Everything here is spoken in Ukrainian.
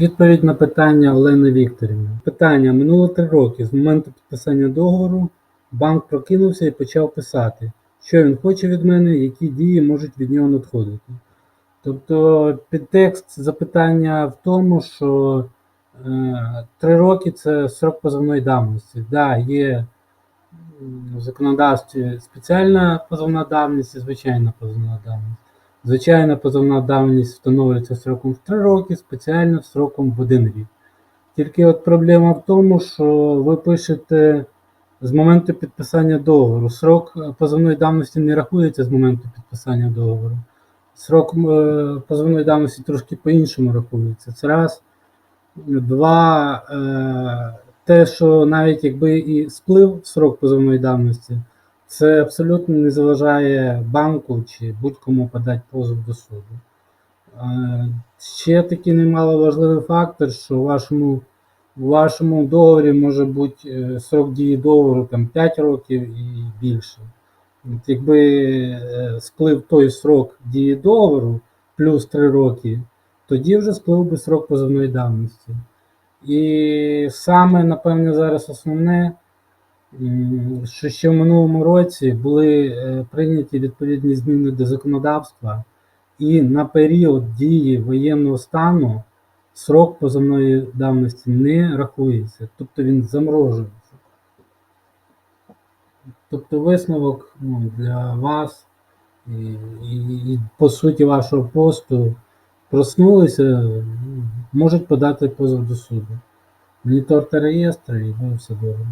Відповідь на питання Олени Вікторівни. Питання. Минуло три роки. З моменту підписання договору банк прокинувся і почав писати, що він хоче від мене, які дії можуть від нього надходити. Тобто підтекст запитання в тому, що е, три роки це срок позовної давності. Да, є в законодавстві спеціальна позовна давність і звичайна позовна давність. Звичайна позовна давність встановлюється сроком в 3 роки, спеціальна сроком в 1 рік. Тільки от проблема в тому, що ви пишете з моменту підписання договору. Срок е, позовної давності не рахується з моменту підписання договору. Срок е, позовної давності трошки по-іншому рахується. Це раз. Два. Е, те, що навіть якби і сплив срок позовної давності, це абсолютно не заважає банку чи будь-кому подати позов до суду. Ще такий немаловажливий фактор, що у вашому, у вашому договорі може бути е, срок дії договору там, 5 років і більше. От Якби е, сплив той срок дії договору плюс 3 роки, тоді вже сплив би срок позовної давності. І саме, напевне, зараз основне, що ще в минулому році були е, прийняті відповідні зміни до законодавства, і на період дії воєнного стану срок позовної давності не рахується, тобто він заморожується. Тобто висновок ну, для вас і, і, і по суті вашого посту проснулися, можуть подати позов до суду. Моніторте реєстри і буде все добре.